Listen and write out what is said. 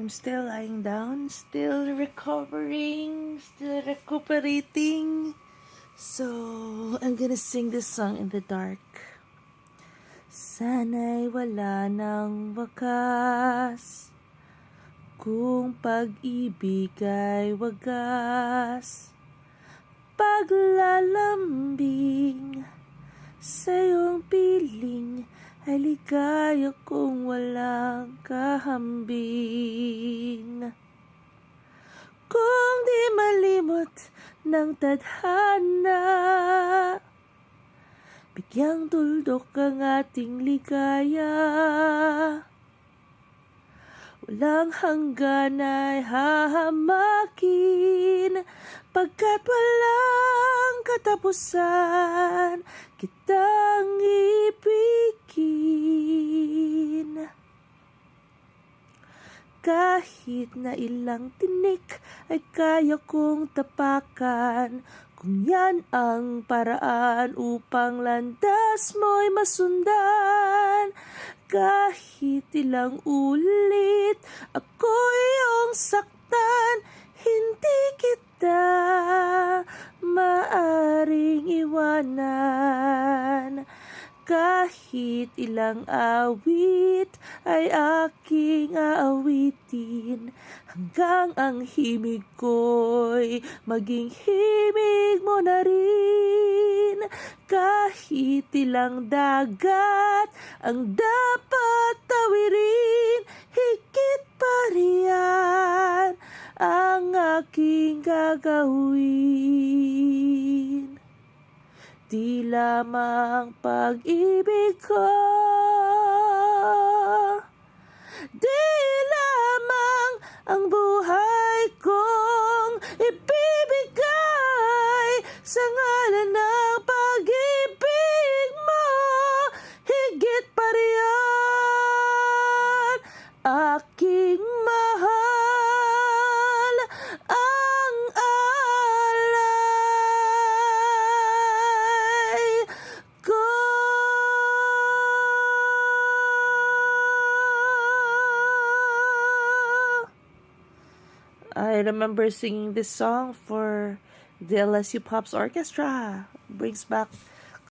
I'm still lying down, still recovering, still recuperating. So, I'm gonna sing this song in the dark. Sana'y wala ng wakas Kung pag-ibig ay wagas Paglalambing sa iyong piling ay ligaya kung walang kahambing. Kung di malimot ng tadhana, bigyang tuldok ang ating ligaya. Walang hanggan ay hahamakin Pagkat walang katapusan Kitang kahit na ilang tinik ay kaya kong tapakan. Kung yan ang paraan upang landas mo'y masundan. Kahit ilang ulit ako iyong saktan Hindi kita maaring iwanan kahit ilang awit ay aking aawitin Hanggang ang himig ko'y maging himig mo na rin. Kahit ilang dagat ang dapat tawirin Higit pa riyan ang aking gagawin Di lamang pag-ibig ko. Di lamang ang buhay kong ibibigay Sa ngalan ng pag-ibig mo. Higit pa riyan Aking I remember singing this song for the LSU Pops Orchestra. Brings back